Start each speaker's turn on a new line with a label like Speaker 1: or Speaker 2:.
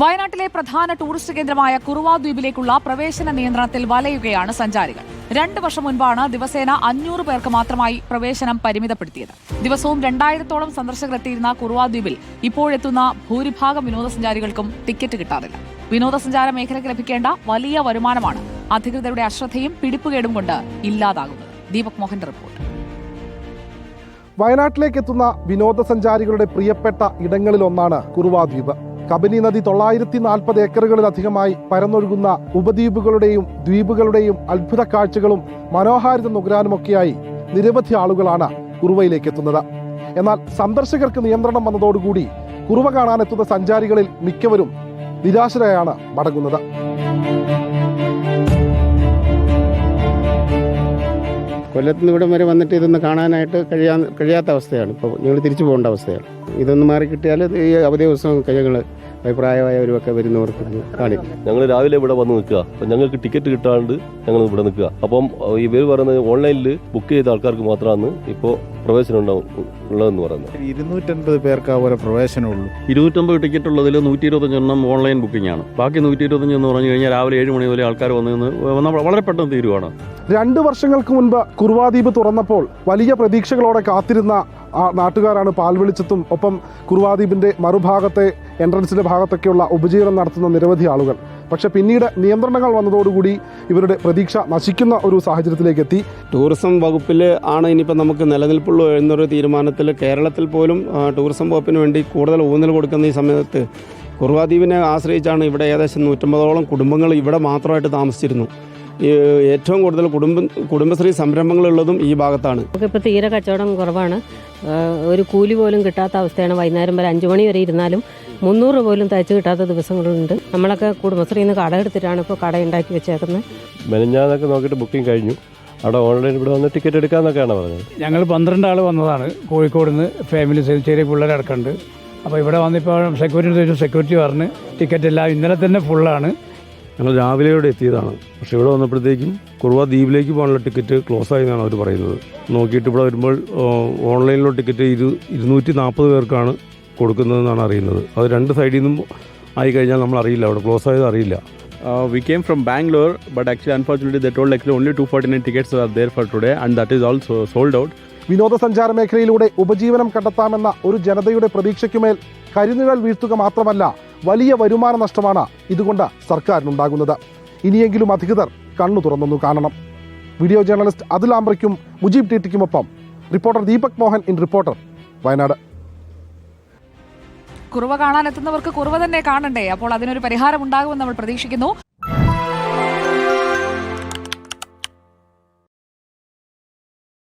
Speaker 1: വയനാട്ടിലെ പ്രധാന ടൂറിസ്റ്റ് കേന്ദ്രമായ കുറുവ ദ്വീപിലേക്കുള്ള പ്രവേശന നിയന്ത്രണത്തിൽ വലയുകയാണ് സഞ്ചാരികൾ. രണ്ട് വർഷം മുൻപാണ് ദിവസേന അഞ്ഞൂറ് പേർക്ക് മാത്രമായി പ്രവേശനം പരിമിതപ്പെടുത്തിയത്. ദിവസവും രണ്ടായിരത്തോളം സന്ദർശകർ എത്തിയിരുന്ന കുറുവ ദ്വീപിൽ ഇപ്പോഴെത്തുന്ന ഭൂരിഭാഗം വിനോദസഞ്ചാരികൾക്കും ടിക്കറ്റ് കിട്ടാറില്ല. വിനോദസഞ്ചാര മേഖലയ്ക്ക് ലഭിക്കേണ്ട വലിയ വരുമാനമാണ് അധികൃതരുടെ അശ്രദ്ധയും പിടിപ്പുകേടും കൊണ്ട് ഇല്ലാതാകുന്നത്. ദീപക് മോഹന്റെ റിപ്പോർട്ട്.
Speaker 2: വയനാട്ടിലേക്ക് എത്തുന്ന വിനോദസഞ്ചാരികളുടെ പ്രിയപ്പെട്ട ഇടങ്ങളിലൊന്നാണ് കുറുവാ ദ്വീപ് കബനി നദി തൊള്ളായിരത്തി നാൽപ്പത് ഏക്കറുകളിലധികമായി പരന്നൊഴുകുന്ന ഉപദ്വീപുകളുടെയും ദ്വീപുകളുടെയും അത്ഭുത കാഴ്ചകളും മനോഹാരിത നുകരാനുമൊക്കെയായി നിരവധി ആളുകളാണ് കുറുവയിലേക്ക് എത്തുന്നത്. എന്നാൽ സന്ദർശകർക്ക് നിയന്ത്രണം വന്നതോടുകൂടി കുറുവ കാണാനെത്തുന്ന സഞ്ചാരികളിൽ മിക്കവരും നിരാശരായാണ് മടങ്ങുന്നത്.
Speaker 3: കൊല്ലത്ത് നിന്ന് ഇവിടം വരെ വന്നിട്ട് ഇതൊന്ന് കാണാനായിട്ട് കഴിയാ കഴിയാത്ത അവസ്ഥയാണ്. ഇപ്പോൾ ഞങ്ങൾ തിരിച്ചു പോകേണ്ട അവസ്ഥയാണ്. ഇതൊന്ന് മാറി കിട്ടിയാൽ ഈ അവധി ദിവസം ഞങ്ങൾ അഭിപ്രായമായവരുമൊക്കെ വരുന്നവർക്ക് കാണിക്കും.
Speaker 4: ഞങ്ങൾ രാവിലെ ഇവിടെ വന്ന് നിൽക്കുക. അപ്പം ഞങ്ങൾക്ക് ടിക്കറ്റ് കിട്ടാണ്ട് ഞങ്ങൾ ഇവിടെ നിൽക്കുക. അപ്പം ഇവർ പറയുന്നത് ഓൺലൈനിൽ ബുക്ക് ചെയ്ത ആൾക്കാർക്ക് മാത്രമാണ് ഇപ്പോൾ പ്രവേശനം ഉണ്ടാവും ഉള്ളതെന്ന് പറയുന്നത്.
Speaker 5: ഇരുന്നൂറ്റൻപത് പേർക്ക് അതുപോലെ പ്രവേശനമുള്ളൂ
Speaker 6: ഇരുന്നൂറ്റമ്പത് ടിക്കറ്റ് ഉള്ളതിൽ നൂറ്റി ഇരുപത്തഞ്ചെണ്ണം ഓൺലൈൻ ബുക്കിംഗ് ആണ്. ബാക്കി നൂറ്റി ഇരുപത്തഞ്ച് എന്ന് പറഞ്ഞു കഴിഞ്ഞാൽ രാവിലെ ഏഴ് മണി മുതൽ ആൾക്കാർ വന്നു വളരെ പെട്ടെന്ന് തീരുവാണ്.
Speaker 2: രണ്ട് വർഷങ്ങൾക്ക് മുൻപ് കുറുവാദ്വീപ് തുറന്നപ്പോൾ വലിയ പ്രതീക്ഷകളോടെ കാത്തിരുന്ന ആ നാട്ടുകാരാണ് പാൽ വെളിച്ചത്തും ഒപ്പം കുറുവാദ്വീപിന്റെ മറുഭാഗത്തെ എൻട്രൻസിന്റെ ഭാഗത്തൊക്കെയുള്ള ഉപജീവനം നടത്തുന്ന നിരവധി ആളുകൾ. പക്ഷെ പിന്നീട് നിയന്ത്രണങ്ങൾ വന്നതോടുകൂടി ഇവരുടെ പ്രതീക്ഷ നശിക്കുന്ന ഒരു സാഹചര്യത്തിലേക്ക് എത്തി
Speaker 3: ടൂറിസം വകുപ്പിൽ ആണ് ഇനിയിപ്പോൾ നമുക്ക് നിലനിൽപ്പുള്ളൂ എന്നൊരു തീരുമാനത്തിൽ കേരളത്തിൽ പോലും ടൂറിസം വകുപ്പിന് വേണ്ടി കൂടുതൽ ഊന്നൽ കൊടുക്കുന്ന ഈ സമയത്ത് കുറുവാദ്വീപിനെ ആശ്രയിച്ചാണ് ഇവിടെ ഏകദേശം നൂറ്റമ്പതോളം കുടുംബങ്ങൾ ഇവിടെ മാത്രമായിട്ട് താമസിച്ചിരുന്നു. ഏറ്റവും കൂടുതൽ കുടുംബ കുടുംബശ്രീ സംരംഭങ്ങളുള്ളതും ഈ ഭാഗത്താണ്.
Speaker 7: നമുക്കിപ്പോൾ തീരെ കച്ചവടം കുറവാണ്. ഒരു കൂലി പോലും കിട്ടാത്ത അവസ്ഥയാണ് വൈകുന്നേരം വരെ അഞ്ചു മണി വരെ ഇരുന്നാലും മുന്നൂറ് പോലും തയ്ച്ച് കിട്ടാത്ത ദിവസങ്ങളുണ്ട്. നമ്മളൊക്കെ കുടുംബശ്രീയിൽ നിന്ന് കട എടുത്തിട്ടാണ് ഇപ്പോൾ കട ഉണ്ടാക്കി വെച്ചേക്കുന്നത്.
Speaker 4: മെനഞ്ഞാന്നൊക്കെ നോക്കിയിട്ട് ബുക്കിംഗ് കഴിഞ്ഞു. അവിടെ ഓൺലൈൻ ഇവിടെ വന്ന് ടിക്കറ്റ് എടുക്കാന്നൊക്കെയാണ് പറഞ്ഞത്?
Speaker 8: ഞങ്ങൾ പന്ത്രണ്ട് ആൾ വന്നതാണ്. കോഴിക്കോട് നിന്ന് ഫാമിലി സെൽ ചെറിയ പിള്ളേരടക്കമുണ്ട് അപ്പോൾ ഇവിടെ വന്നിപ്പോൾ സെക്യൂരിറ്റി സെക്യൂരിറ്റി പറഞ്ഞ് ടിക്കറ്റ് എല്ലാം ഇന്നലെ തന്നെ ഫുള്ളാണ്
Speaker 6: ഞങ്ങൾ രാവിലെ ഇവിടെ എത്തിയതാണ്. പക്ഷേ ഇവിടെ വന്നപ്പോഴത്തേക്കും കുറുവ ദ്വീപിലേക്ക് പോകാനുള്ള ടിക്കറ്റ് ക്ലോസ് ആയി എന്നാണ് അവർ പറയുന്നത്. നോക്കിയിട്ട് ഇവിടെ വരുമ്പോൾ ഓൺലൈനിലുള്ള ടിക്കറ്റ് ഇരു ഇരുന്നൂറ്റി നാൽപ്പത് പേർക്കാണ് കൊടുക്കുന്നതെന്നാണ് അറിയുന്നത്. അത് രണ്ട് സൈഡിൽ നിന്നും ആയി കഴിഞ്ഞാൽ നമ്മൾ അറിയില്ല. അവിടെ ക്ലോസ് ആയത് അറിയില്ല.
Speaker 9: Uh, we came from Bangalore, but actually, unfortunately, they only actually only 249 tickets are there for today, and that is also sold out.
Speaker 2: വിനോദസഞ്ചാര മേഖലയിലൂടെ ഉപജീവനം കണ്ടെത്താമെന്ന ഒരു ജനതയുടെ പ്രതീക്ഷയ്ക്കുമേൽ കരിനിഴൽ വീഴ്ത്തുക മാത്രമല്ല വലിയ വരുമാന നഷ്ടമാണ് ഇതുകൊണ്ട് സർക്കാരിനുണ്ടാകുന്നത്. ഇനിയെങ്കിലും അധികൃതർ കണ്ണു തുറന്നൊന്നു കാണണം. വീഡിയോ ജേർണലിസ്റ്റ് അതുൽ ആംബ്രയ്ക്കും Mujeeb ടിറ്റിക്കുമൊപ്പം reporter Deepak Mohan in reporter Wayanad.
Speaker 1: കുറവ് കാണാനെത്തുന്നവർക്ക് കുറവ് തന്നെ കാണണ്ടേ? അപ്പോൾ അതിനൊരു പരിഹാരം ഉണ്ടാകുമെന്ന് നമ്മൾ പ്രതീക്ഷിക്കുന്നു.